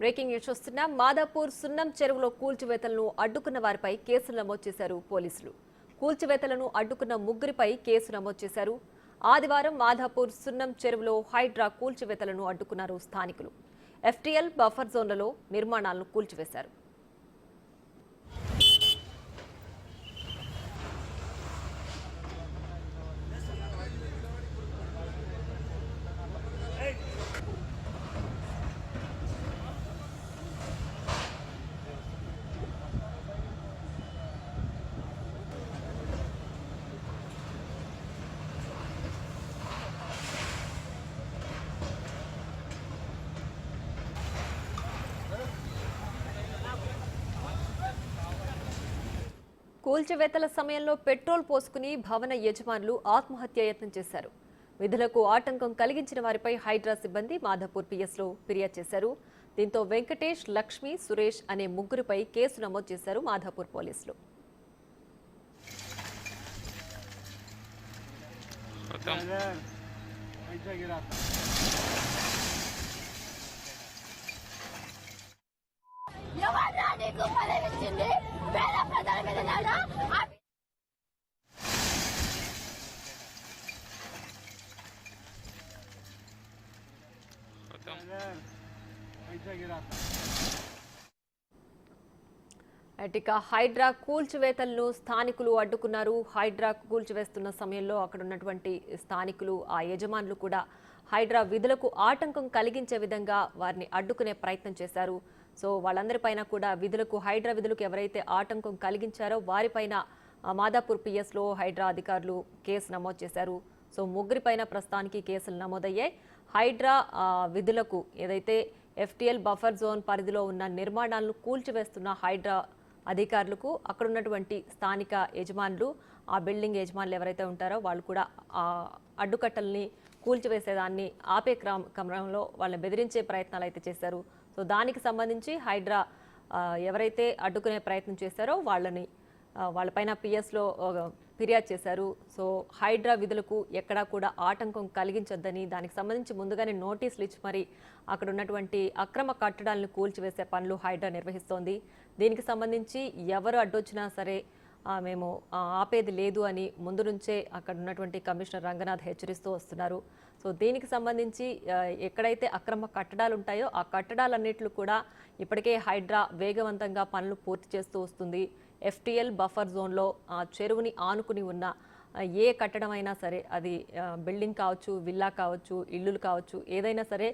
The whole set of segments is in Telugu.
బ్రేకింగ్ న్యూస్ చూస్తున్నాం మాదాపూర్ సున్నం చెరువులో కూల్చివేతలను అడ్డుకున్న వారిపై కేసులు నమోదు చేశారు పోలీసులు. కూల్చివేతలను అడ్డుకున్న ముగ్గురిపై కేసు నమోదు చేశారు. ఆదివారం మాధాపూర్ సున్నం చెరువులో హైడ్రా కూల్చివేతలను అడ్డుకున్నారు స్థానికులు. ఎఫ్టీఎల్ బఫర్ జోన్లలో నిర్మాణాలను కూల్చివేశారు. కూల్చివేతల సమయంలో పెట్రోల్ పోసుకుని భవన యజమానులు ఆత్మహత్య యత్నం చేశారు. విధులకు ఆటంకం కలిగించిన వారిపై హైడ్రా సిబ్బంది మాధాపూర్ పిఎస్లో ఫిర్యాదు చేశారు. దీంతో వెంకటేష్ లక్ష్మి సురేష్ అనే ముగ్గురిపై కేసు నమోదు చేశారు మాధాపూర్ పోలీసులు. ఎవరా నీకు పదవి ఇచ్చింది అటిక హైడ్రా కూల్చివేతలను స్థానికులు అడ్డుకున్నారు. హైడ్రా కూల్చివేస్తున్న సమయంలో అక్కడ ఉన్నటువంటి స్థానికులు ఆ యజమానులు కూడా హైడ్రా విధులకు ఆటంకం కలిగించే విధంగా వారిని అడ్డుకునే ప్రయత్నం చేశారు. సో వాళ్ళందరిపైన కూడా విధులకు హైడ్రా విధులకు ఎవరైతే ఆటంకం కలిగించారో వారిపైన మాదాపూర్ పిఎస్లో హైడ్రా అధికారులు కేసు నమోదు చేశారు. సో ముగ్గురిపైన ప్రస్తుతానికి కేసులు నమోదయ్యాయి. హైడ్రా విధులకు ఏదైతే ఎఫ్టీఎల్ బఫర్ జోన్ పరిధిలో ఉన్న నిర్మాణాలను కూల్చివేస్తున్న హైడ్రా అధికారులకు అక్కడ ఉన్నటువంటి స్థానిక యజమానులు ఆ బిల్డింగ్ యజమానులు ఎవరైతే ఉంటారో వాళ్ళు కూడా ఆ అడ్డుకట్టల్ని కూల్చివేసేదాన్ని ఆపే క్రమ క్రమంలో వాళ్ళని బెదిరించే ప్రయత్నాలు అయితే చేశారు. సో దానికి సంబంధించి హైడ్రా ఎవరైతే అడ్డుకునే ప్రయత్నం చేశారో వాళ్ళని వాళ్ళపైన పిఎస్లో ఫిర్యాదు చేశారు. సో హైడ్రా విధులకు ఎక్కడా కూడా ఆటంకం కలిగించొద్దని దానికి సంబంధించి ముందుగానే నోటీసులు ఇచ్చి మరి అక్కడ ఉన్నటువంటి అక్రమ కట్టడాలను కూల్చివేసే పనులు హైడ్రా నిర్వహిస్తోంది. దీనికి సంబంధించి ఎవరు అడ్డొచ్చినా సరే మేము ఆపేది లేదు అని ముందు నుంచే అక్కడ ఉన్నటువంటి కమిషనర్ రంగనాథ్ హెచ్చరిస్తూ వస్తున్నారు. సో దీనికి సంబంధించి ఎక్కడైతే అక్రమ కట్టడాలు ఉంటాయో ఆ కట్టడాలన్నింటిలో కూడా ఇప్పటికే హైడ్రా వేగవంతంగా పనులు పూర్తి చేస్తూ వస్తుంది. ఎఫ్టీఎల్ బఫర్ జోన్లో ఆ చెరువుని ఆనుకుని ఉన్న ఏ కట్టడం అయినా సరే అది బిల్డింగ్ కావచ్చు విల్లా కావచ్చు ఇల్లులు కావచ్చు ఏదైనా సరే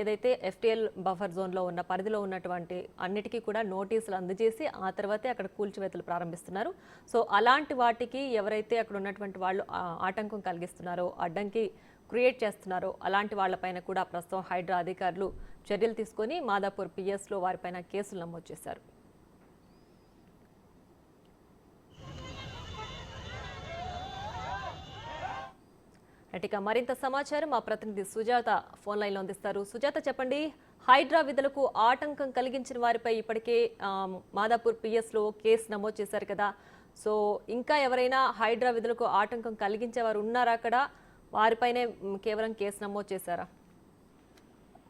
ఏదైతే ఎఫ్టీఎల్ బఫర్ జోన్లో ఉన్న పరిధిలో ఉన్నటువంటి అన్నిటికీ కూడా నోటీసులు అందజేసి ఆ తర్వాతే అక్కడ కూల్చివేతలు ప్రారంభిస్తున్నారు. సో అలాంటి వాటికి ఎవరైతే అక్కడ ఉన్నటువంటి వాళ్ళు ఆటంకం కలిగిస్తున్నారో అడ్డంకి క్రియేట్ చేస్తున్నారో అలాంటి వాళ్ళపైన కూడా ప్రస్తుతం హైడ్రా అధికారులు చర్యలు తీసుకొని మాదాపూర్ పిఎస్లో వారిపైన కేసులు నమోదు చేశారు. ఇక మరింత సమాచారం మా ప్రతినిధి సుజాత ఫోన్ లైన్లో అందిస్తారు. సుజాత చెప్పండి. హైడ్రా విధులకు ఆటంకం కలిగించిన వారిపై ఇప్పటికే మాదాపూర్ పిఎస్లో కేసు నమోదు చేశారు కదా. సో ఇంకా ఎవరైనా హైడ్రా విధులకు ఆటంకం కలిగించే వారు ఉన్నారా అక్కడ? వారిపైనే కేవలం కేసు నమోదు చేశారా?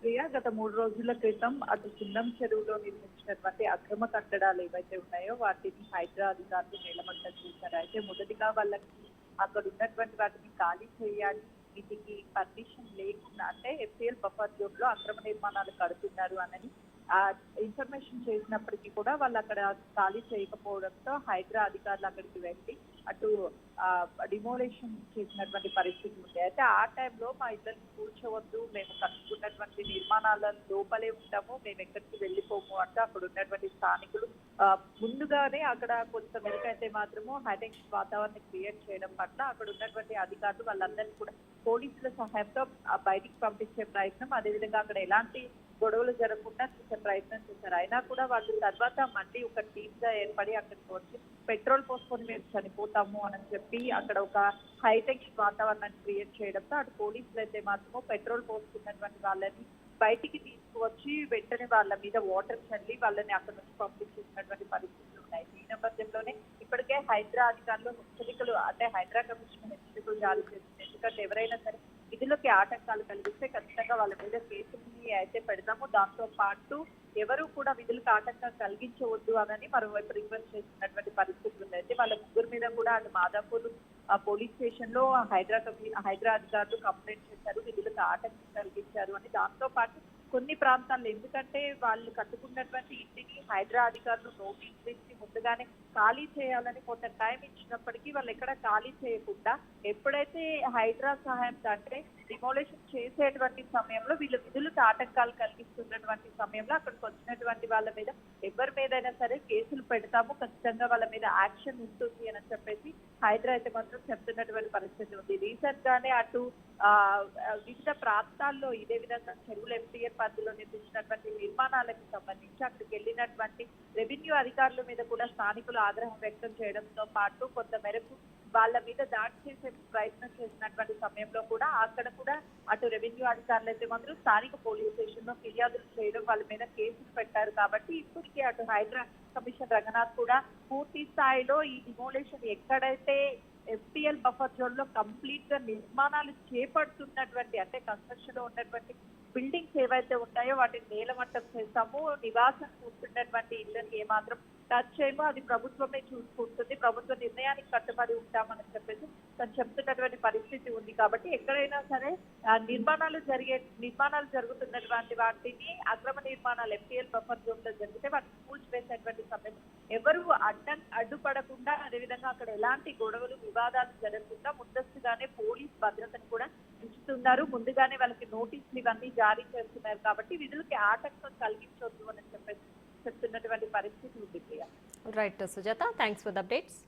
ప్రియా గత మూడు రోజుల క్రితం అటు సున్నం చెరువులో నిర్మించినటువంటి అక్రమ కట్టడాలు ఏవైతే ఉన్నాయో వాటిని హైదరాబాద్ అధికారులు నేలమంతం చేశారు. అయితే మొదటిగా వాళ్ళకి అక్కడ ఉన్నటువంటి వాటిని ఖాళీ చేయాలి. వీటికి పర్మిషన్ లేకుండా అంటే ఎఫ్ఏఎల్ బఫర్ జోన్లో అక్రమ నిర్మాణాలు కడుతున్నారు అని ఇన్ఫర్మేషన్ చేసినప్పటికీ కూడా వాళ్ళు అక్కడ ఖాళీ చేయకపోవడంతో హైదరా అధికారులు అక్కడికి వెళ్ళి అటు డిమోలేషన్ చేసినటువంటి పరిస్థితి ఉంది. అయితే ఆ టైంలో మా ఇద్దరిని కూర్చోవద్దు మేము కట్టుకున్నటువంటి నిర్మాణాల లోపలే ఉంటాము మేము ఎక్కడికి వెళ్ళిపోము అంటే అక్కడ ఉన్నటువంటి స్థానికులు ముందుగానే అక్కడ కొంత మేరకైతే మాత్రము హైటెక్ వాతావరణం క్రియేట్ చేయడం పట్ల అక్కడ ఉన్నటువంటి అధికారులు వాళ్ళందరినీ కూడా పోలీసుల సహాయంతో బయటికి పంపించే ప్రయత్నం అదేవిధంగా అక్కడ ఎలాంటి గొడవలు జరగకుండా చూసే ప్రయత్నం చేశారు. అయినా కూడా వాళ్ళు తర్వాత మళ్ళీ ఒక టీమ్గా ఏర్పడి అక్కడికి వచ్చి పెట్రోల్ పోసుకొని మేము చనిపోతాము అని చెప్పి అక్కడ ఒక హైటెక్ వాతావరణాన్ని క్రియేట్ చేయడంతో అటు పోలీసులు అయితే మాత్రము పెట్రోల్ పోసుకున్నటువంటి వాళ్ళని బయటికి తీసుకువచ్చి వెంటనే వాళ్ళ మీద వాటర్ చల్లి వాళ్ళని అక్కడ నుంచి పంపించేసినటువంటి పరిస్థితులు ఉన్నాయి. ఈ నేపథ్యంలోనే ఇప్పటికే హైదరా అధికారులు హెచ్చరికలు అంటే హైదరా కమిషన్ హెచ్చరికలు జారీ చేసింది. ఎందుకంటే ఎవరైనా సరే విధులకి ఆటంకాలు కలిగిస్తే ఖచ్చితంగా వాళ్ళ మీద కేసులు ని అయితే పెడతాము దాంతో పాటు ఎవరు కూడా విధులకు ఆటంకం కలిగించవద్దు అని మరోవైపు రిక్వెస్ట్ చేస్తున్నటువంటి పరిస్థితి ఉంది అయితే వాళ్ళ ముగ్గురు మీద కూడా అటు మాదాపూర్ పోలీస్ స్టేషన్లో హైదరా కమి- హైదరా అధికారులు కంప్లైంట్ చేశారు. విధులకు ఆటంకం కలిగించారు అని. దాంతో పాటు కొన్ని ప్రాంతాల్లో ఎందుకంటే వాళ్ళు కట్టుకున్నటువంటి ఇంటిని హైదరా అధికారులు నోటీస్ ఇచ్చి ముందుగానే ఖాళీ చేయాలని కొంత టైం ఇచ్చినప్పటికీ వాళ్ళు ఎక్కడ ఖాళీ చేయకుండా ఎప్పుడైతే హైదరా సహాయంతో అంటే డిమోలేషన్ చేసేటువంటి సమయంలో వీళ్ళు విధులకు ఆటంకాలు కలిగిస్తున్నటువంటి సమయంలో అక్కడికి వచ్చినటువంటి వాళ్ళ మీద ఎవరి మీదైనా సరే కేసులు పెడతాము ఖచ్చితంగా వాళ్ళ మీద యాక్షన్ ఉంటుంది అని చెప్పేసి హైదరాబాద్ మాత్రం చెప్తున్నటువంటి పరిస్థితి ఉంది. రీసెంట్ గానే అటు ఆ, వివిధ ప్రాంతాల్లో ఇదే విధంగా చెరువుల ఎఫ్టీఎల్ పరిధిలో నిర్మించినటువంటి నిర్మాణాలకు సంబంధించి అక్కడికి వెళ్ళినటువంటి రెవెన్యూ అధికారుల మీద కూడా స్థానికులు ఆగ్రహం వ్యక్తం చేయడంతో పాటు కొంత మేరకు వాళ్ళ మీద దాడి చేసే ప్రయత్నం చేసినటువంటి సమయంలో అక్కడ కూడా అటు రెవెన్యూ అధికారులు అయితే మాత్రం స్థానిక పోలీస్ స్టేషన్లో ఫిర్యాదులు చేయడం వాళ్ళ మీద కేసులు పెట్టారు కాబట్టి ఇప్పటికే అటు హైదరాబాద్ కమిషన్ రంగనాథ్ కూడా పూర్తి స్థాయిలో ఈ డిమోలేషన్ ఎక్కడైతే ఎఫ్టిఎల్ బఫర్ జోన్లో కంప్లీట్గా నిర్మాణాలు చేపడుతున్నటువంటి అంటే కన్స్ట్రక్షన్లో ఉన్నటువంటి బిల్డింగ్స్ ఏవైతే ఉంటాయో వాటిని నేలమట్టం చేస్తాము. నివాసం కూర్చున్నటువంటి ఇళ్ళని ఏమాత్రం టచ్ చేయమో. అది ప్రభుత్వమే చూసుకుంటుంది. ప్రభుత్వ నిర్ణయానికి కట్టుబడి ఉంటామని చెప్పేసి తను చెప్తున్నటువంటి పరిస్థితి ఉంది. కాబట్టి ఎక్కడైనా సరే నిర్మాణాలు జరిగే నిర్మాణాలు జరుగుతున్నటువంటి వాటిని అక్రమ నిర్మాణాలు ఎఫ్టీఎల్ బఫర్ జోన్లో జరిగితే వాటిని కూల్చివేసేటువంటి సమయం ఎవరు అడ్డం అడ్డుపడకుండా అదేవిధంగా అక్కడ ఎలాంటి గొడవలు వివాదాలు జరగకుండా ముందస్తుగానే పోలీస్ భద్రతను కూడా ఉంచుతున్నారు. ముందుగానే వాళ్ళకి నోటీసులు ఇవన్నీ జారీ చేస్తున్నారు కాబట్టి విధులకి ఆటంకం కలిగించొద్దు అని చెప్పేసి చెప్తున్నటువంటి పరిస్థితి ఉంది Priya. Right Sujatha thanks for the updates